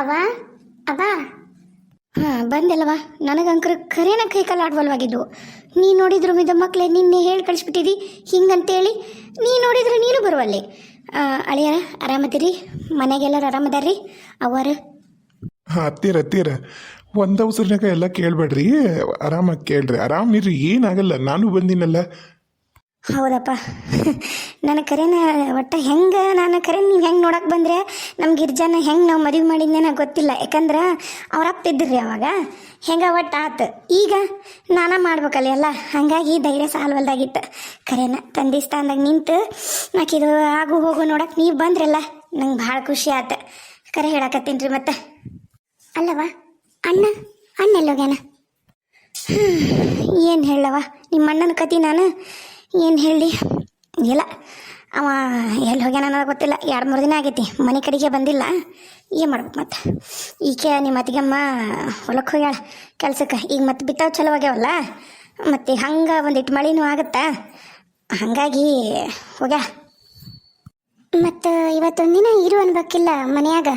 ಅವ? ಅವ? ಹಾ, ಬಂದಲ್ವ. ನನಗಂಕರ ಖರೇನ ಕೈ ಕಾಲು ಆಡ್ವಲ್ವಾಗಿದ್ದು ನೀ ನೋಡಿದ್ರು ಮಿದ ಮಕ್ಳೆ, ನಿನ್ನೆ ಹೇಳಿ ಕಳಿಸ್ಬಿಟ್ಟಿದಿ, ಹಿಂಗಂತೇಳಿ ನೀ ನೋಡಿದ್ರೆ ನೀನು ಬರುವಲ್ಲಿ. ಅಳಿಯರ, ಆರಾಮದಿರಿ? ಮನೆಗೆಲ್ಲರೂ ಆರಾಮದಾರ್ರಿ? ಅವರ ಹಾಂ ಹತ್ತೀರ ಹತ್ತೀರ ಒಂದು ಅವಸರನಾಗ ಎಲ್ಲ ಕೇಳಬೇಡ್ರಿ. ಆರಾಮಾಗಿ ಕೇಳ್ರಿ. ಆರಾಮಿರ್ರಿ ಏನಾಗಲ್ಲ. ನಾನು ಬಂದಿನಲ್ಲ. ಹೌದಪ್ಪ. ನನ್ನ ಕರೆನ ಒಟ್ಟು ಹೆಂಗೆ ನಾನು ಕರೆ ನೀವು ಹೆಂಗೆ ನೋಡಕ್ಕೆ ಬಂದರೆ ನಮ್ಮ ಗಿರ್ಜಾನ ಹೆಂಗೆ ನಾವು ಮದುವೆ ಮಾಡಿದ್ನೇನ ಗೊತ್ತಿಲ್ಲ. ಯಾಕಂದ್ರೆ ಅವ್ರ ಅಪ್ಪ ರೀ ಅವಾಗ. ಹೆಂಗೆ ಒಟ್ಟು ಆತು. ಈಗ ನಾನ ಮಾಡ್ಬೇಕಲ್ಲ ಎಲ್ಲ. ಹಾಗಾಗಿ ಧೈರ್ಯ ಸಾಲ್ವಲ್ದಾಗಿತ್ತು. ಕರೆನ ತಂದೆ ಸ್ಥಾನದಾಗ ನಿಂತು ನಾಕಿದು ಆಗು ಹೋಗು ನೋಡಕ್ಕೆ ನೀವು ಬಂದ್ರಲ್ಲ, ನಂಗೆ ಭಾಳ ಖುಷಿ ಆತು. ಕರೆ ಹೇಳಕತ್ತೀನಿ ರೀ ಮತ್ತೆ. ಅಲ್ಲವ ಅಣ್ಣ ಅಣ್ಣ ಎಲ್ಲೋಗ್ಯಾನ ಏನು ಹೇಳವ ನಿಮ್ಮ ಅಣ್ಣನ ಕತಿ ನಾನು ಏನು ಹೇಳಿ? ಇಲ್ಲ. ಅವ ಎಲ್ಲಿ ಹೋಗ್ಯಾನ ಅನ್ನೋದು ಗೊತ್ತಿಲ್ಲ. ಎರಡು ಮೂರು ದಿನ ಆಗೈತಿ. ಮನೆ ಕಡೆಗೆ ಬಂದಿಲ್ಲ. ಏನು ಮಾಡ್ಬೇಕು ಮತ್ತೆ? ಈಕೆ ನಿಮ್ಮ ಅತ್ತಿಗೆಮ್ಮ ಹೊಲಕ್ಕೆ ಹೋಗ್ಯಾಳ. ಕೆಲ್ಸಕ್ಕೆ. ಈಗ ಮತ್ತೆ ಬಿತ್ತಾವ್ ಚಲೋ ಆಗ್ಯಾವಲ್ಲ? ಮತ್ತು ಹಂಗೆ ಒಂದಿಟ್ಟು ಮಳಿನೂ ಆಗುತ್ತಾ? ಹಾಗಾಗಿ ಹೋಗ್ಯಾ. ಮತ್ತು ಇವತ್ತೊಂದಿನ ಇರು ಅನ್ಬೇಕಿಲ್ಲ ಮನೆಯಾಗ.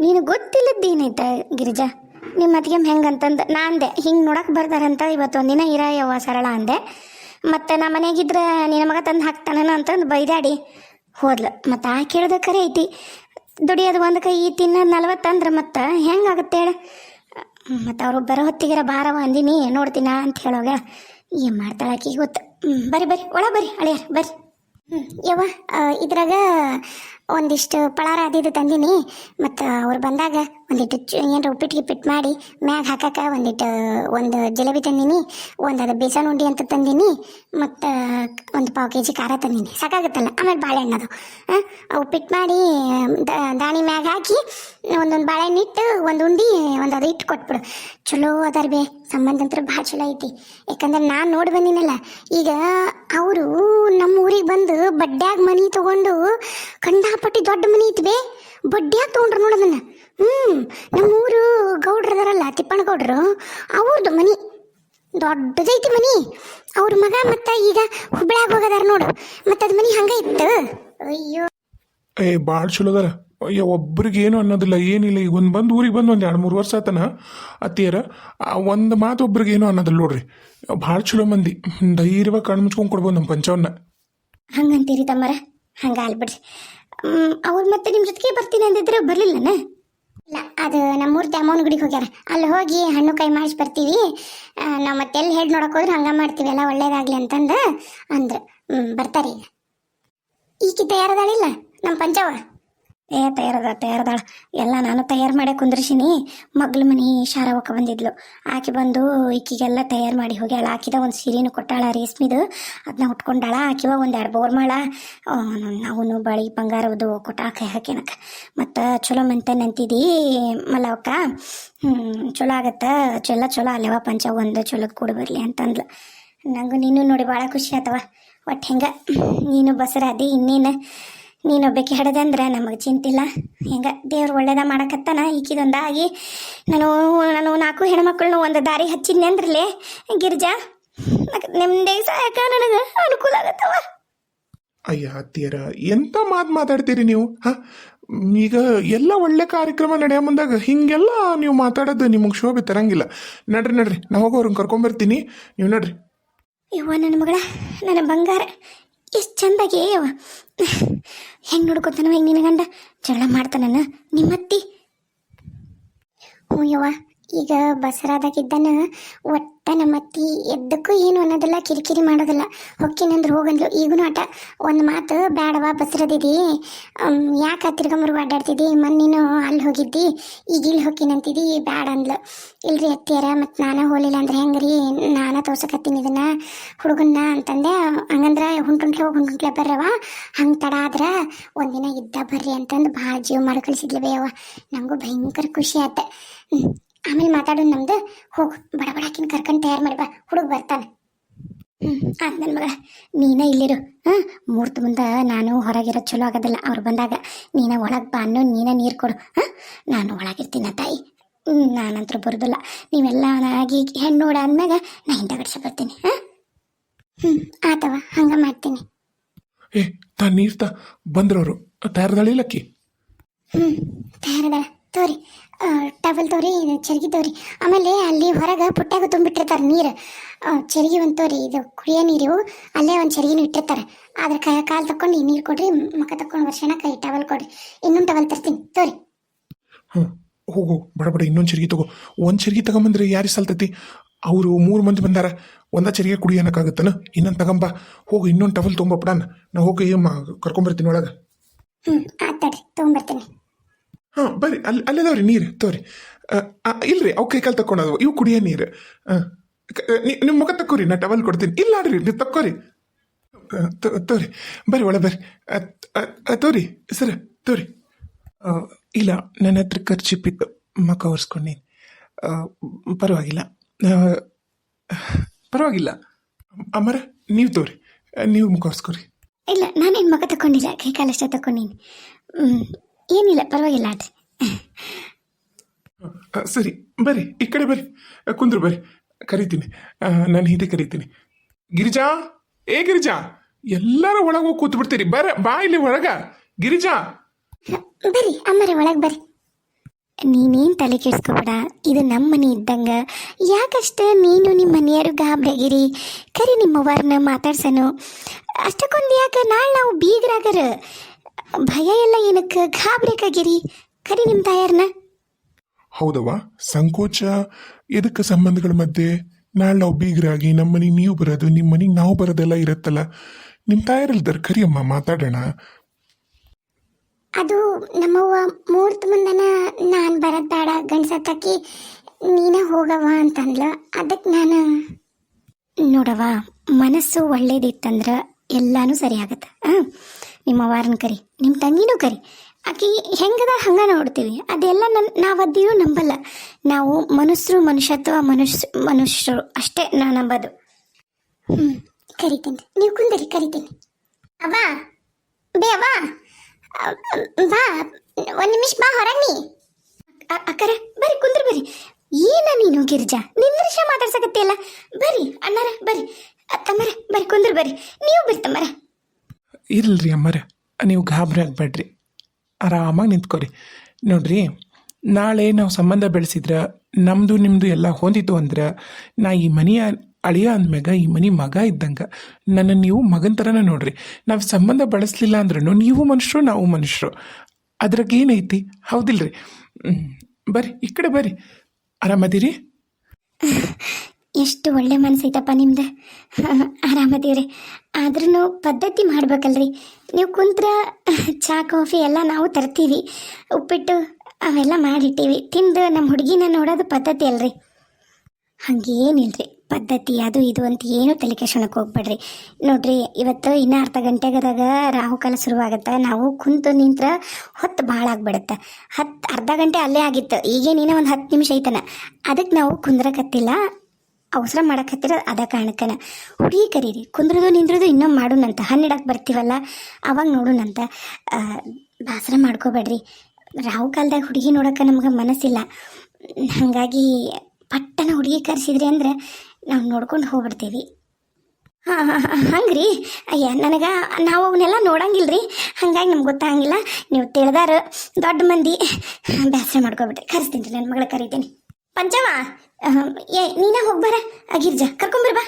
ನೀನು ಗೊತ್ತಿಲ್ಲದ್ದೇನೈತ ಗಿರಿಜಾ? ನಿಮ್ಮ ಅತ್ತಿಗೆಮ್ಮ ಹೆಂಗಂತಂದು? ನಾ ಅಂದೆ ಹಿಂಗೆ ನೋಡಕ್ಕೆ ಬರ್ತಾರಂತ ದಿನ ಇರ ಯವ್ವ ಸರಳ ಅಂದೆ. ಮತ್ತು ನಮ್ಮ ಮನೆಯಾಗಿದ್ರೆ ನಿನ್ನ ಮಗ ತಂದು ಹಾಕ್ತಾನೇನೋ ಅಂತಂದು ಬೈದಾಡಿ ಹೋದ್ಲು. ಮತ್ತು ಆ ಕೇಳದ ಕರೆ ಐತಿ ದುಡಿಯೋದು ಒಂದು ಕೈ ತಿನ್ನೋದು ನಲ್ವತ್ತು ಅಂದ್ರೆ ಮತ್ತು ಹೆಂಗಾಗುತ್ತೆ ಹೇಳ? ಮತ್ತು ಅವರು ಬರೋ ಹೊತ್ತಿಗೆರ ಬಾರವ ಅಂದಿನಿ, ನೋಡ್ತೀನ? ಅಂತ ಹೇಳೋಗ, ಏನು ಮಾಡ್ತಾಳಾಕಿ ಗೊತ್ತು. ಹ್ಞೂ ಬರ್ರಿ ಬರ್ರಿ, ಒಳ ಬರ್ರಿ ಅಳಿಯ ಬರ್ರಿ. ಯವ್ವ ಇದ್ರಾಗ ಒಂದಿಷ್ಟು ಪಳಾರ ಅದಿದ್ದು ತಂದೀನಿ, ಮತ್ತು ಅವ್ರು ಬಂದಾಗ ಒಂದಿಟ್ಟು ಏನರ ಉಪ್ಪಿಟ್ಟು ಗಿಪ್ಪಿಟ್ಟು ಮಾಡಿ ಮ್ಯಾಗ ಹಾಕಕ್ಕ ಒಂದಿಟ್ಟು, ಒಂದು ಜಿಲೇಬಿ ತಂದೀನಿ, ಒಂದು ಅದು ಬೇಸನ್ ಉಂಡಿ ಅಂತ ತಂದೀನಿ, ಮತ್ತು ಒಂದು ಪಾವು ಕೆ ಜಿ ಖಾರ ತಂದೀನಿ. ಸಾಕಾಗುತ್ತಲ್ಲ? ಆಮೇಲೆ ಬಾಳೆಹಣ್ಣು ಅದು ಉಪ್ಪಿಟ್ಟು ಮಾಡಿ ದಾಣಿ ಮ್ಯಾಗ ಹಾಕಿ, ಒಂದೊಂದು ಬಾಳೆಹಣ್ಣು ಇಟ್ಟು, ಒಂದು ಉಂಡಿ, ಒಂದು ಅದು ಇಟ್ಟು ಕೊಟ್ಬಿಡು. ಚಲೋ ಅದಾರ ಬೇ. ಸಂಬಂಧ ಅಂತೂ ಭಾಳ ಚಲೋ ಐತಿ. ಯಾಕಂದ್ರೆ ನಾನು ನೋಡಿ ಬಂದಿನಲ್ಲ, ಈಗ ಅವರು ನಮ್ಮ ಊರಿಗೆ ಬಂದು ಬಡ್ಡ್ಯಾಗ ಮನಿ ತೊಗೊಂಡು, ಕಂಡಾಪಟ್ಟಿ ದೊಡ್ಡ ಮನಿ ಇತ್ತು ಬೇ. ಬಡ್ಡ್ಯಾಗ ತೊಗೊಂಡ್ರು ನೋಡೋದನ್ನ ಹ್ಞೂ ನಮ್ಮ ಊರು ಗೌಡ್ರು ಅದಾರಲ್ಲ ತಿಪ್ಪಣ್ಣ ಗೌಡ್ರು ಅವ್ರದ್ದು ಮನಿ. ದೊಡ್ಡದೈತಿ ಮನಿ. ಅವ್ರ ಮಗ ಮತ್ತ ಈಗ ಹುಬ್ಳ್ಯಾಗ ಹೋಗದಾರ ನೋಡು. ಮತ್ತೆ ಅದು ಮನಿ ಹಂಗ ಇತ್ತು. ಅಯ್ಯೋ. ಏ ಭಾಳ ಚಲೋ ಅದಾರ. ಅಯ್ಯೋ ಒಬ್ರಿಗೆ ಏನು ಅನ್ನೋದಿಲ್ಲ ಏನಿಲ್ಲ. ಈಗ ಒಂದು ಬಂದು ಊರಿಗೆ ಬಂದು ಒಂದು ಎರಡು ಮೂರು ವರ್ಷ ಆತನ ಅತ್ತಿಯರ. ಒಂದು ಮಾತು ಒಬ್ರಿಗೆ ಏನು ಅನ್ನೋದಿಲ್ಲ ನೋಡ್ರಿ. ಭಾಳ ಚಲೋ ಮಂದಿ. ಧೈರ್ಯವಾಗಿ ಕಣ್ಣು ಮುಚ್ಕೊಂಡು ಕೊಡ್ಬೋದು ನಮ್ಮ ಪಂಚವನ್ನ ಹಂಗಂತೀರಿ ತಮ್ಮರ. ಹಂಗ ಅಲ್ಬಿಡ್ರಿ ಅವ್ರು ಮತ್ತೆ ನಿಮ್ಮ ಜೊತೆಗೆ ಬರ್ತೀನಿ ಅಂದಿದ್ರೆ ಬರಲಿಲ್ಲನ? ಇಲ್ಲ, ಅದು ನಮ್ಮೂರ್ ದ್ಯಾಮೋನ್ ಗುಡಿಗೆ ಹೋಗ್ಯಾರ. ಅಲ್ಲಿ ಹೋಗಿ ಹಣ್ಣು ಕೈ ಮಾಡಿಸಿ ಬರ್ತೀವಿ. ನಾವು ಮತ್ತೆ ಎಲ್ಲಿ ಹೇಳಿ ನೋಡಕ್ ಹೋದ್ರೆ ಹಂಗ ಮಾಡ್ತೀವಿ, ಎಲ್ಲ ಒಳ್ಳೇದಾಗ್ಲಿ ಅಂತಂದು ಅಂದ್ರ. ಬರ್ತಾರ ಈಗ. ಈಕಿ ತಯಾರದಾಳಿಲ್ಲ ನಮ್ಮ ಪಂಚವ ಏ ತಯಾರದ ತಯಾರದಾಳ. ಎಲ್ಲ ನಾನು ತಯಾರು ಮಾಡೇ ಕುಂದ್ರಿಸಿನಿ. ಮಗ್ಳ ಮನಿ ಶಾರವಕ್ಕ ಬಂದಿದ್ಲು. ಆಕೆ ಬಂದು ಈಕಿಗೆಲ್ಲ ತಯಾರು ಮಾಡಿ ಹೋಗ್ಯಾಳ. ಆಕಿದ ಒಂದು ಸೀರೆನು ಕೊಟ್ಟಾಳ ರೇಷ್ಮಿದು. ಅದನ್ನ ಉಟ್ಕೊಂಡಾಳ. ಆಕಿವ ಒಂದು ಎರಡು ಬೋರ್ಮಾಳ ಅವನು ಬಳಿ ಬಂಗಾರದ್ದು ಕೊಟ್ಟಾಕ ಹಾಕ್ಯನಕ ಮತ್ತು ಚಲೋ ಮಂತೆ ಮಲ್ಲವಕ್ಕ. ಹ್ಞೂ ಚಲೋ ಆಗತ್ತೆ. ಚಲೋ ಚಲೋ ಅಲ್ಲವ ಪಂಚ, ಒಂದು ಚಲೋದ್ ಕೂಡ ಬರಲಿ ಅಂತಂದ್ಲು. ನಂಗೆ ನೀನು ನೋಡಿ ಭಾಳ ಖುಷಿ ಆತವ. ಒಟ್ಟು ಹೆಂಗೆ? ನೀನು ಬಸರಾದಿ ಇನ್ನೇನು? ನೀನೊಬ್ಬಕ್ಕೆ ಹಡದಂದ್ರೆ ನಮಗೆ ಚಿಂತಿಲ್ಲ. ಹೆಂಗ? ದೇವ್ರು ಒಳ್ಳೇದ ಮಾಡಕತ್ತಾನ? ಈಕಿದೊಂದಾಗಿ ನಾನು ನಾನು ನಾಲ್ಕು ಹೆಣ್ಮಕ್ಳನ್ನು ಒಂದು ದಾರಿ ಹಚ್ಚಿದ್ನೆ ಅಂದ್ರಲ್ಲೇ ಗಿರ್ಜಾ ನಿಮ್ದೇ ಸಹಾಯಕ ನನಗೆ ಅನುಕೂಲ ಆಗತ್ತವ ಅಯ್ಯ ಅತ್ತಿಯರ ಎಂತ ಮಾತು ಮಾತಾಡ್ತೀರಿ ನೀವು? ಹಾಂ? ಈಗ ಎಲ್ಲ ಒಳ್ಳೆ ಕಾರ್ಯಕ್ರಮ ನಡೆಯೋ ಮುಂದಾಗ ಹಿಂಗೆಲ್ಲ ನೀವು ಮಾತಾಡೋದು ನಿಮಗೆ ಶೋಭೆ ತರಂಗಿಲ್ಲ. ನಡ್ರಿ ನಡ್ರಿ ನಾ ಹೋಗೋರನ್ನ ಕರ್ಕೊಂಬರ್ತೀನಿ ನೀವು ನಡ್ರಿ. ಇವ ನನ್ನ ಮಗಳ ನನ್ನ ಬಂಗಾರ ಎಷ್ಟು ಚಂದಾಗಿ ಹೆಂಗೆ ನೋಡ್ಕೊತಾನವ ಹೆಂಗೆ ನಿನ್ನ ಗಂಡ? ಜಗಳ ಮಾಡ್ತಾನ ನಿಮ್ಮತ್ತಿ? ಹ್ಞೂ ಯವ್ವ. ಈಗ ಬಸರಾದಾಗಿದ್ದಾನ ಒಟ್ಟ ನಮ್ಮ ಅತ್ತಿ ಎದ್ದಕ್ಕೂ ಏನು ಅನ್ನೋದಿಲ್ಲ ಕಿರಿಕಿರಿ ಮಾಡೋದಿಲ್ಲ. ಹೊಕ್ಕಿನಂದ್ರೆ ಹೋಗಂದ್ಲು. ಈಗೂ ಆಟ ಒಂದು ಮಾತು, ಬ್ಯಾಡವ ಬಸರದಿದಿ. ಯಾಕೆ ತಿರ್ಗಮರು ಅಡ್ಡಾಡ್ತಿದ್ದಿ ಮೊನ್ನೇನು ಅಲ್ಲಿ ಹೋಗಿದ್ದಿ. ಈಗ ಇಲ್ಲಿ ಹೊಕ್ಕಿನಂತಿದ್ದಿ ಬ್ಯಾಡ ಅಂದ್ಲು. ಇಲ್ರಿ ಅತ್ತಿಯರ, ಮತ್ತು ನಾನು ಹೋಲಿಲ್ಲ ಅಂದ್ರೆ ಹೆಂಗ್ರಿ? ನಾನು ತೋರ್ಸಕತ್ತೀನಿ ಇದನ್ನ. ಹುಡುಗನ್ನ ಅಂತಂದೆ. ಹಂಗಂದ್ರೆ ಹುಂಟುಂಟ್ಲೆ ಹೋಗಿ ಹುಂಟುಂಟ್ಲೆ ಬರ್ರವ ಹಂಗೆ ತಡ ಆದ್ರೆ ಒಂದಿನ ಇದ್ದ ಬರ್ರಿ ಅಂತಂದು ಭಾಳ ಜೀವ ಮಾಡಿ ಕಳಿಸಿದ್ಲವೇ ಅವ ನಂಗೂ ಭಯಂಕರ ಖುಷಿ ಹ್ಮ್. ಆಮೇಲೆ ಮಾತಾಡೋದು ನಮ್ದು. ಹೋಗು. ಬಡ ಬಡಾಕಿನ ಕರ್ಕೊಂಡು ತಯಾರು ಮಾಡಿ ಬಾ. ಹುಡುಗ ಬರ್ತಾನೆ. ಆಯ್ತು ನನ್ನ ಮಗಳ. ನೀನ ಇಲ್ಲಿರು. ಹಾಂ ಮೂರ್ತ ಮುಂದೆ ನಾನು ಹೊರಗಿರೋದು ಚಲೋ ಆಗೋದಿಲ್ಲ. ಅವ್ರು ಬಂದಾಗ ನೀನ ಒಳಗೆ ಬಾ ಅನ್ನೋ ನೀನ ನೀರು ಕೊಡು. ಹಾಂ ನಾನು ಒಳಗಿರ್ತೀನ ತಾಯಿ. ನಾನಂತ್ರ ಬರೋದಿಲ್ಲ. ನೀವೆಲ್ಲ ಆಗಿ ಹೆಣ್ಣು ನೋಡ ಅಂದ್ಮ್ಯಾಗ ನಾ ಹಿಂದೆ ಗಡ್ಸ ಬರ್ತೀನಿ. ಹಾಂ? ಹ್ಞೂ ಆತವ. ಹಂಗೆ ಮಾಡ್ತೀನಿ. ಏ ತಾ ನೀರ್ ತಾ ಬಂದ್ರವರು ತಯಾರದಳಿಲ್ಲಕ್ಕಿ ಹ್ಞೂ ತಯಾರದ ತೋರಿ ಟವಲ್ ತೋರಿ ಇದು ಚರ್ಗಿ ತೋರಿ. ಆಮೇಲೆ ಅಲ್ಲಿ ಹೊರಗೆ ಪುಟ್ಟ್ಯಾಗ ತುಂಬಿಟ್ಟಿರ್ತಾರೆ ನೀರು. ಚರ್ಗಿ ಒಂದು ತೋರಿ ಇದು ಕುಡಿಯೋ ನೀರು ಅಲ್ಲೇ ಒಂದು ಚರ್ಗಿನೂ ಇಟ್ಟಿರ್ತಾರೆ. ಆದ್ರೆ ಕೈ ಕಾಲು ತಕೊಂಡು ನೀರು ಕೊಡ್ರಿ ಮುಖ ತಕೊಂಡು ವರ್ಷನ ಕೈ ಟವಲ್ ಕೊಡ್ರಿ. ಇನ್ನೊಂದು ಟವಲ್ ತರ್ತೀನಿ. ತೋರಿ. ಹ್ಞೂ ಹೋಗು ಬಡ ಬಡ ಇನ್ನೊಂದು ಚರ್ಗಿ ತಗೋ. ಒಂದು ಚರ್ಗಿ ತಗೊಂಬಂದ್ರೆ ಯಾರು ಸಲ್ತೈತಿ? ಅವರು ಮೂರು ಮಂದಿ ಬಂದಾರ. ಒಂದ ಚರಿಗೆ ಕುಡಿ ಅನ್ನಕ್ಕಾಗತ್ತನ? ಇನ್ನೊಂದು ತಗೊಂಬ. ಹೋಗು ಇನ್ನೊಂದು ಟವಲ್ ತೊಗೊಂಬಪ್ಪಡಾನ ನಾ ಹೋಗಿ ಕರ್ಕೊಂಬರ್ತೀನಿ ಒಳಗೆ. ಹ್ಞೂ ತಗೊಂಡು ತೊಗೊಂಬರ್ತೀನಿ. ಹಾಂ ಬರ್ರಿ ಅಲ್ಲಿ ಅಲ್ಲಿದಾವ್ರಿ ನೀರು, ತೋರಿ. ಇಲ್ರಿ ಅವು ಕೈ ಕಾಲು ಇವು ಕುಡಿಯೋ ನೀರು. ನಿಮ್ಮ ಮುಖ ತಕ್ಕೋರಿ, ನಾ ಟವಲ್ ಕೊಡ್ತೀನಿ. ಇಲ್ಲ ರೀ ನೀವು ತಕ್ಕೋರಿ. ತೋರಿ ಬರ್ರಿ. ಒಳ ಬರ್ರಿ ತೋರಿ, ಸರ, ತೋರಿ. ಇಲ್ಲ, ನನ್ನ ಹತ್ರ ಖರ್ಚಿಪ್ಪಿತ್ತು ಮಕ್ಕ ಒರೆಸ್ಕೊಂಡೀನಿ. ಪರವಾಗಿಲ್ಲ. ಪರವಾಗಿಲ್ಲ. ಅಮರ, ನೀವು ತೋರಿ. ನೀವು ಮುಖ ಒರೆಸ್ಕೊರಿ. ಇಲ್ಲ, ನಾನೇನು ಮಗ ತಗೊಂಡಿಲ್ಲ ಕೈ ಕಾಲಷ್ಟೇ ತಗೊಂಡೀನಿ ಏನಿಲ್ಲ ಪರವಾಗಿಲ್ಲ ಆಡ್ರಿ. ಸರಿ ಬರ್ರಿ ಈ ಕಡೆ ಬರ್ರಿ. ಕುಂದ್ರು ಬರ್ರಿ. ಕರಿತೀನಿ. ನಾನು ಹಿಂದೆ ಕರಿತೀನಿ. ಗಿರಿಜಾ ಏ ಗಿರಿಜಾ ಎಲ್ಲರ ಒಳಗೆ ಹೋಗಿ ಕೂತ್ ಬಿಡ್ತೀರಿ ಬರ ಬಾ ಇಲ್ಲಿ ಒಳಗ. ಗಿರಿಜಾ. ಬರ್ರಿ ಅಮ್ಮರೇ ಒಳಗೆ ಬರ್ರಿ. ನೀನೇನು ತಲೆ ಕೆಡ್ಸ್ಕೊಬೇಡ ಇದು ನಮ್ಮ ಮನೆ ಇದ್ದಂಗ. ಯಾಕಷ್ಟ ನೀನು ನಿಮ್ಮ ಮನೆಯವರು ಗಾಬ್ರಾಗಿರಿ ಕರಿ ನಿಮ್ಮವರನ್ನ ಮಾತಾಡ್ಸನು. ಅಷ್ಟಕ್ಕೊಂದು ಯಾಕೆ ನಾಳೆ ನಾವು ಬೀಗರಾಗರ? ಭಯ ಎಲ್ಲ ಏನಕ್ಕೆ? ಗಾಬ್ರೇಕಾಗಿರಿ ಕರಿ ನಿಮ್ಮ ತಾಯಾರನ್ನ ಹೌದವ್ವ ಸಂಕೋಚ ಎದಕ್ಕೆ ಸಂಬಂಧಗಳ ಮಧ್ಯೆ? ನಾಳೆ ನಾವು ಬೀಗರಾಗಿ ನಮ್ಮ ಮನೆಗೆ ನೀವು ಬರೋದು ನಿಮ್ಮ ಮನೆಗೆ ನಾವು ಬರೋದೆಲ್ಲ ಇರುತ್ತಲ್ಲ? ನಿಮ್ಮ ತಾಯಾರಲ್ದಾರ ಕರಿಯಮ್ಮ ಮಾತಾಡೋಣ. ಅದು ನಮ್ಮವ್ವ ಮೂರ್ತ ಮುಂದನ ನಾನು ಬರೋದ್ ಬೇಡ ಗಂಡ್ಸತ್ತಕ್ಕಿ ನೀನೇ ಹೋಗವ ಅಂತಂದ್ಲ. ಅದಕ್ಕೆ ನಾನು ನೋಡವ್ವ ಮನಸ್ಸು ಒಳ್ಳೇದಿತ್ತಂದ್ರೆ ಎಲ್ಲಾನು ಸರಿ ಆಗತ್ತೆ. ಹಾಂ ನಿಮ್ಮ ಅವ್ವಾರನ್ನ ಕರಿ ನಿಮ್ಮ ತಂಗಿನೂ ಕರಿ. ಆಕಿ ಹೆಂಗದ ಹಂಗೆ ನೋಡ್ತೀವಿ. ಅದೆಲ್ಲ ನನ್ ನಾವು ನಂಬಲ್ಲ. ನಾವು ಮನುಷ್ಯರು ಮನುಷ್ಯತ್ವ, ಮನುಷ್ಯ, ಮನುಷ್ಯರು ಅಷ್ಟೇ ನಾ ನಂಬೋದು. ಹ್ಞೂ ಕರಿತೀನಿ. ನೀವು ಕುಂದರಿ, ಕರಿತೀನಿ. ಅವ್ವ, ಬೇ ಅವ್ವ. ಬಾ, ಒಂದು ನಿಮಿಷ ಬಾ ಹೊರಗೆ ಅಕ್ಕರ, ಬರ್ರಿ, ಕುಂದ್ರ, ಬರ್ರಿ. ಏನ ನೀನು ಗಿರಿಜಾ? ನಿಂದ್ರಿಶ ಮಾತಾಡ್ಸಕತ್ತಿಯಲ್ಲ. ಬರ್ರಿ, ಅಣ್ಣಾರ, ಬರ್ರಿ. ತಮ್ಮರ ಬರ್ರಿ ಕುಂದ್ರ ಬರ್ರಿ. ನೀವು ಬರ್ರಿ ತಮ್ಮರ. ಇಲ್ರಿ ಅಮ್ಮರ ನೀವು ಗಾಬರಿ ಆಗಬೇಡ್ರಿ. ಆರಾಮಾಗಿ ನಿಂತ್ಕೊರಿ. ನೋಡ್ರಿ ನಾಳೆ ನಾವು ಸಂಬಂಧ ಬೆಳೆಸಿದ್ರೆ ನಮ್ಮದು ನಿಮ್ಮದು ಎಲ್ಲ ಹೊಂದಿತ್ತು ಅಂದ್ರೆ ನಾ ಈ ಮನೆಯ ಅಳಿಯ ಅಂದ್ಮ್ಯಾಗ ಈ ಮನೆ ಮಗ ಇದ್ದಂಗೆ ನನ್ನ ನೀವು ಮಗನ ಥರನ ನೋಡ್ರಿ. ನಾವು ಸಂಬಂಧ ಬಳಸಲಿಲ್ಲ ಅಂದ್ರೂ ನೀವು ಮನುಷ್ಯರು ನಾವು ಮನುಷ್ಯರು ಅದ್ರಾಗ ಏನೈತಿ? ಹೌದಿಲ್ರಿ. ರೀ ಬರ್ರಿ ಈ ಕಡೆ ಬರ್ರಿ. ಆರಾಮದಿರಿ? ಎಷ್ಟು ಒಳ್ಳೆ ಮನಸ್ಸೈತಪ್ಪ ನಿಮ್ದು. ಆರಾಮದೀವ್ರಿ ಆದ್ರೂ ಪದ್ಧತಿ ಮಾಡ್ಬೇಕಲ್ರಿ. ನೀವು ಕುಂತ್ರ ಚಾ, ಕಾಫಿ ಎಲ್ಲ ನಾವು ತರ್ತೀವಿ. ಉಪ್ಪಿಟ್ಟು ಅವೆಲ್ಲ ಮಾಡಿಟ್ಟಿವಿ. ತಿಂದು ನಮ್ಮ ಹುಡುಗಿನ ನೋಡೋದು ಪದ್ಧತಿ ಅಲ್ರಿ. ಹಂಗೇನಿಲ್ರಿ. ಪದ್ಧತಿ ಅದು ಇದು ಅಂತ ಏನು ತಲೆ ಕೆಡ್ಸೋಣಕ್ಕೆ ಹೋಗ್ಬೇಡ್ರಿ. ನೋಡ್ರಿ, ಇವತ್ತು ಇನ್ನೂ ಅರ್ಧ ಗಂಟೆಗದಾಗ ರಾಹುಕಾಲ ಶುರುವಾಗತ್ತೆ. ನಾವು ಕುಂತು ನಿಂತ್ರ ಹೊತ್ತು ಭಾಳ ಆಗ್ಬಿಡುತ್ತೆ. ಹತ್ತು ಅರ್ಧ ಗಂಟೆ ಅಲ್ಲೇ ಆಗಿತ್ತು. ಈಗೇನೇನೋ ಒಂದು ಹತ್ತು ನಿಮಿಷ ಐತನ. ಅದಕ್ಕೆ ನಾವು ಕುಂದ್ರಕತ್ತಿಲ್ಲ. ಅವಸರ ಮಾಡಕತ್ತಿರ ಅದ ಕಾರಣಕ್ಕನ. ಹುಡುಗಿ ಕರೀರಿ, ಕುಂದ್ರದು ನಿಂದ್ರದು ಇನ್ನೊಮ್ಮೆ ಮಾಡೋಣಂತ. ಹಣ್ಣಿಡಕ್ಕೆ ಬರ್ತೀವಲ್ಲ, ಅವಾಗ ನೋಡೋಣಂತ. ಬೇಸರ ಮಾಡ್ಕೋಬೇಡ್ರಿ. ರಾವು ಕಾಲದಾಗ ಹುಡುಗಿ ನೋಡೋಕೆ ನಮ್ಗೆ ಮನಸ್ಸಿಲ್ಲ. ಹಾಗಾಗಿ ಪಟ್ಟನ ಹುಡುಗಿ ಕರೆಸಿದ್ರಿ ಅಂದ್ರೆ ನಾವು ನೋಡ್ಕೊಂಡು ಹೋಗ್ಬಿಡ್ತೀವಿ. ಹಾಂ ಹಂಗ್ರಿ. ಅಯ್ಯ, ನನಗೆ ನಾವು ಅವನ್ನೆಲ್ಲ ನೋಡಂಗಿಲ್ರಿ. ಹಂಗಾಗಿ ನಮ್ಗೆ ಗೊತ್ತಾಗಂಗಿಲ್ಲ. ನೀವು ತಿಳಿದಾರ ದೊಡ್ಡ ಮಂದಿ. ಬೇಸರ ಮಾಡ್ಕೊಬಿಟ್ರಿ ಕರೆಸ್ತೀನಿ ರೀ ನನ್ನ ಮಗಳ ಕರಿತೀನಿ. ಪಂಚಮ? ಏ, ನೀನ ಹೋಗ್ಬಾರ? ಗಿರ್ಜಾ ಕರ್ಕೊಂಬರ್ ಬಾ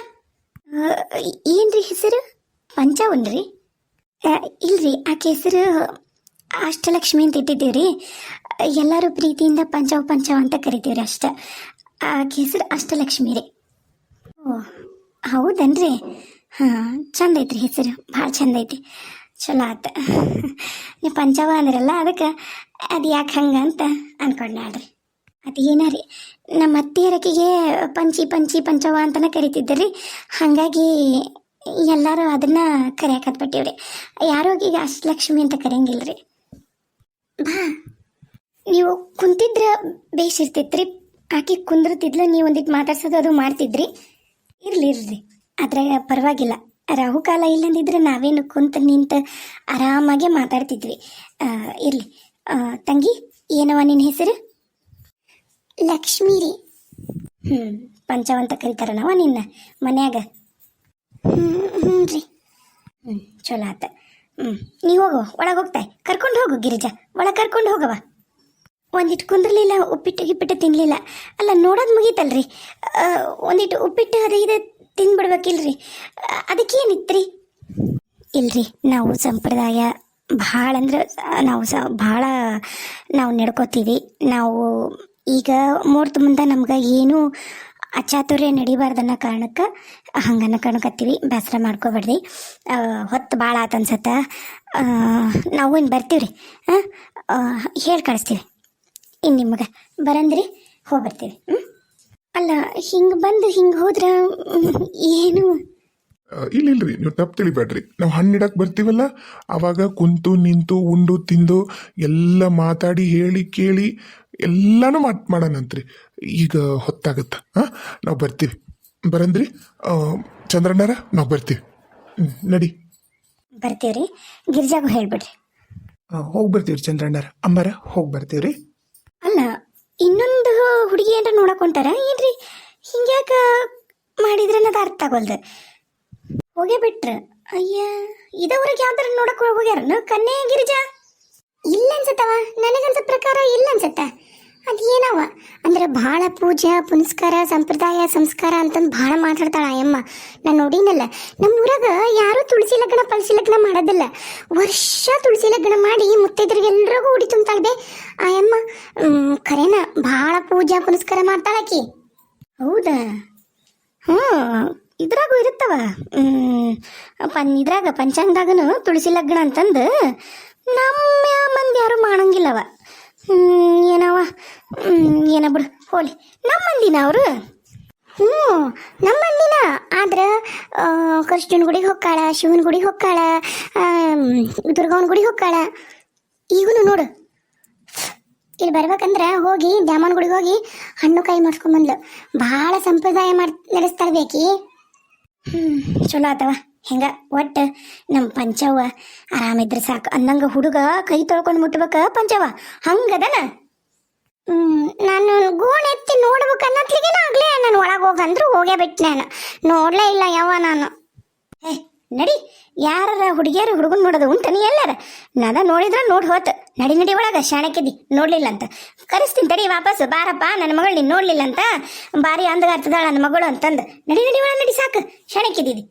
ಏನ್ರಿ ಹೆಸರು? ಪಂಚವನ್ರಿ? ಒನ್ರಿ ಇಲ್ರಿ, ಆಕೆ ಹೆಸರು ಅಷ್ಟಲಕ್ಷ್ಮಿ ಅಂತ ಇಟ್ಟಿದ್ದೀವ್ರಿ. ಎಲ್ಲರೂ ಪ್ರೀತಿಯಿಂದ ಪಂಚವ ಪಂಚವ ಅಂತ ಕರಿತೀವ್ರಿ ಅಷ್ಟ. ಆಕೆ ಹೆಸರು ಅಷ್ಟಲಕ್ಷ್ಮಿ ರೀ. ಓ, ಹೌದನ್ರಿ? ಹಾಂ, ಚಂದ ಐತ್ರಿ ಹೆಸರು. ಭಾಳ ಚಂದ ಐತಿ. ಚಲೋ ಆತ. ನೀವು ಪಂಚವ ಅಂದ್ರಲ್ಲ ಅದಕ್ಕೆ ಅದು ಯಾಕೆ ಹಂಗೆ ಅಂತ ಅನ್ಕೊಂಡೆ ಅಲ್ರಿ ಅದು ಏನಾರಿ? ನಮ್ಮ ಅತ್ತೆಯರಕಿಗೆ ಪಂಚಿ ಪಂಚಿ ಪಂಚವ ಕರಿತಿದ್ದೆ ರೀ ಹಾಗಾಗಿ ಎಲ್ಲರೂ ಅದನ್ನ ಕರೆಯಕತ್ಬಿಟ್ಟಿವ್ರಿ ಯಾರೋ ಈಗ ಅಷ್ಟಲಕ್ಷ್ಮಿ ಅಂತ ಕರೆಯಂಗಿಲ್ರಿ. ಬಾ, ನೀವು ಕುಂತಿದ್ರ ರೀ ಆಕೆ ಕುಂದಿರ್ತಿದ್ಲ, ನೀವು ಒಂದಿಟ್ಟು ಮಾತಾಡ್ಸೋದು ಅದು ಮಾಡ್ತಿದ್ರಿ. ಇರ್ಲಿ ಇರ್ಲಿ. ಅದ್ರಾಗ ಪರವಾಗಿಲ್ಲ. ರಾಹುಕಾಲ ಇಲ್ಲಂದಿದ್ರೆ ನಾವೇನು ಕುಂತ ನಿಂತ ಆರಾಮಾಗೆ ಮಾತಾಡ್ತಿದ್ವಿ. ಇರ್ಲಿ. ತಂಗಿ, ಏನವ ನಿನ್ನ ಹೆಸರು? ಲಕ್ಷ್ಮೀ ರೀ. ಹ್ಞೂ ಪಂಚವಂತ ಕರಿತಾರನವ ನಿನ್ನ ಮನ್ಯಾಗ. ಹ್ಞೂ ಹ್ಞೂ ರೀ. ಹ್ಞೂ ಚಲೋ ಆತ. ಹ್ಞೂ ನೀವು ಹೋಗುವ ಒಳಗೆ ಹೋಗ್ತಾಯ್. ಕರ್ಕೊಂಡು ಹೋಗು ಗಿರಿಜಾ, ಒಳಗೆ ಕರ್ಕೊಂಡು ಹೋಗವ ಒಂದಿಟ್ಟು ಕುಂದ್ರಲಿಲ್ಲ, ಉಪ್ಪಿಟ್ಟು ಗಿಪ್ಪಿಟ್ಟು ತಿನ್ನಲಿಲ್ಲ ಅಲ್ಲ, ನೋಡೋದು ಮುಗೀತಲ್ರಿ. ಒಂದಿಟ್ಟು ಉಪ್ಪಿಟ್ಟು ಅದು ಇದು ತಿಂದ್ಬಿಡ್ಬೇಕಿಲ್ರಿ ರೀ ಇಲ್ಲ ಇಲ್ರಿ, ನಾವು ಸಂಪ್ರದಾಯ ಭಾಳ ಅಂದ್ರೆ, ನಾವು ಸ, ಭಾಳ ನಾವು ನಡ್ಕೋತೀವಿ. ನಾವು ಈಗ ಮೂರ್ತ ಮುಂದೆ ನಮ್ಗೆ ಏನು ಅಚಾತುರ್ಯ ನಡಿಬಾರ್ದನ್ನೋ ಕಾರಣಕ್ಕೆ ಹಂಗನ್ನ ಕಾಣಕತ್ತೀವಿ. ಬೇಸರ ಮಾಡ್ಕೋಬೇಡ್ರಿ. ಹೊತ್ತು ಭಾಳ ಆತು ಅನ್ಸತ್ತ. ನಾವು ಇನ್ನು ಬರ್ತೀವಿ ರೀ ಹೇಳಿ ಕಳಿಸ್ತೀವಿ. ಇನ್ನು ನಿಮಗೆ. ಬರಂದ್ರಿ ಹೋಗಿ ಬರ್ತೀವಿ ಅಲ್ಲ, ಹಿಂಗೆ ಬಂದು ಹಿಂಗೆ ಹೋದ್ರೆ ಏನು? ಇಲ್ಲ, ಇಲ್ರಿ. ನೀವು ತಪ್ಪು ತಿಳಿಬೇಡ್ರಿ. ನಾವು ಹಣ್ಣಿಡಕ್ ಬರ್ತೀವಲ್ಲ, ಅವಾಗ ಕುಂತು ನಿಂತು ಉಂಡು ತಿಂದು ಎಲ್ಲ ಮಾತಾಡಿ ಹೇಳಿ ಕೇಳಿ ಎಲ್ಲಾನು ಮಾತ್ ಮಾಡೋಣಂತ್ರಿ ಈಗ ಹೊತ್ತಾಗತ್ತ. ಹಾಂ? ನಾವು ಬರ್ತೀವಿ. ಬರಂದ್ರಿ. ಚಂದ್ರಣ್ಣರ ನಾವು ಬರ್ತೀವಿ. ನಡಿ. ಬರ್ತೀವಿ ರೀ ಗಿರ್ಜಾಗೂ ಹೇಳ್ಬಿಡ್ರಿ. ಹೋಗಿ ಬರ್ತೀವಿ ಚಂದ್ರಣ್ಣರ. ಅಮ್ಮರ ಹೋಗಿ ಬರ್ತೀವಿ ರೀ ಅಲ್ಲ ಇನ್ನೊಂದು ಹುಡುಗಿ ಏನ್ರ ನೋಡಕ್ ಹೊಂಟಾರ? ಏನ್ರಿ? ಹಿಂಗ್ಯಾಕ ಮಾಡಿದ್ರೆ ಅನ್ನೋದು ಅರ್ಥ ಆಗೋಲ್ದು. ಹೋಗೇ ಬಿಟ್ರ. ಅಯ್ಯ ಇದವ್ರಿಗೆ ಯಾವ್ದಾರ ನೋಡಕ್ ಹೋಗ್ಯಾರ ಕನ್ಯೆ ಗಿರಿಜಾ? ಇಲ್ಲ ಅನ್ಸತ್ತವ ನನಗನ್ಸ ಪ್ರಕಾರ ಇಲ್ಲ ಅನ್ಸತ್ತ ಏನವ ಅಂದ್ರೆ ಭಾಳ ಪೂಜೆ, ಪುನಸ್ಕಾರ, ಸಂಪ್ರದಾಯ, ಸಂಸ್ಕಾರ ಅಂತಂದು ಭಾಳ ಮಾತಾಡ್ತಾಳ ಆಯಮ್ಮ ನಾನು ನೋಡಿನಲ್ಲ ನಮ್ಮ ಊರಾಗ ಯಾರೂ ತುಳಸಿ ಲಗ್ನ, ಪಳಸಿ ಲಗ್ನ ಮಾಡೋದಿಲ್ಲ. ವರ್ಷ ತುಳಸಿ ಲಗ್ನ ಮಾಡಿ ಮುತ್ತೈದರಿಗೆಲ್ರಿಗೂ ಉಡಿ ತುಂಬ್ತಾಳ್ಬೆ ಆಯಮ್ಮ ಖರೇನ, ಭಾಳ ಪೂಜಾ, ಪುನಸ್ಕಾರ ಮಾಡ್ತಾಳಾಕಿ ಹೌದಾ? ಹ್ಞೂ ಇದ್ರಾಗೂ ಇರುತ್ತವ. ಪನ್, ಇದ್ರಾಗ ಪಂಚಾಂಗದಾಗನು ತುಳಸಿ ಲಗ್ನ ಅಂತಂದು ನಮ್ಮ ಮಂದಿ ಯಾರು ಮಾಡಂಗಿಲ್ಲವ. ಏನವ? ಏನ ಬಿಡು, ಹೋಲಿ. ನಮ್ಮ ಮಂದಿನ ಅವರು? ಹ್ಞೂ, ನಮ್ಮ ಮಂದಿನ? ಆದ್ರೆ ಕೃಷ್ಣನ ಗುಡಿಗೆ ಹೊಕ್ಕಾಳ ಶಿವನ ಗುಡಿಗೆ ಹೊಕ್ಕಾಳ ದುರ್ಗವನ ಗುಡಿಗೆ ಹೊಕ್ಕಾಳ ಈಗೂ ನೋಡು. ಇಲ್ಲಿ ಬರ್ಬೇಕಂದ್ರೆ ಹೋಗಿ, ದ್ಯಾಮನ ಗುಡಿಗೆ ಹೋಗಿ ಹಣ್ಣು ಕಾಯಿ ಮಾಡಿಸ್ಕೊಂಬಂದ್ಲು. ಭಾಳ ಸಂಪ್ರದಾಯ ಮಾಡಿ ನಡೆಸ್ತಾ ಬೇಕಿ ಹ್ಞೂ ಚಲೋ ಆತವ. ಹೆಂಗ ಒಟ್ಟು ನಮ್ಮ ಪಂಚವ್ವ ಆರಾಮಿದ್ರೆ ಸಾಕು. ಅಂದಂಗೆ ಹುಡುಗ ಕೈ ತೊಳ್ಕೊಂಡು ಮುಟ್ಬೇಕ ಪಂಚವ್ವ? ಹಂಗದನ? ನಾನು ಗೋಣ ಎತ್ತಿ ನೋಡ್ಬೇಕು ಅನ್ನತ್ಲಿಗೆ ಆಗ್ಲೇ ನಾನು ಒಳಗೆ ಹೋಗಂದ್ರು ಹೋಗೇ ಬಿಟ್ಟು ನಾನು. ನೋಡಲೇ ಇಲ್ಲ ಯಾವ ನಾನು. ಏ ನಡಿ. ಯಾರ ಹುಡುಗಿಯರು ಹುಡುಗನ್ ನೋಡೋದು ಉಂಟನಿ ಎಲ್ಲಾರ? ನದ ನೋಡಿದ್ರ ನೋಡಿ ಹೋತು. ನಡಿ ನಡಿ ಒಳಗೆ ಶಾಣಕ್ಕಿದ್ದಿ ನೋಡ್ಲಿಲ್ಲ ಅಂತ ಕರೆಸ್ತೀನಿ ತಡಿ ವಾಪಸ್. ಬಾರಪ್ಪ ನನ್ನ ಮಗಳು ನೀನು ನೋಡ್ಲಿಲ್ಲ ಅಂತ ಬಾರಿ ಅಂದಗಾರ್ತದಾಳ ನನ್ನ ಮಗಳು ಅಂತಂದು. ನಡಿ ನಡಿ ಒಳಗೆ ನಡಿ ಸಾಕು. ಶಾಣಕ್ಯದಿದಿ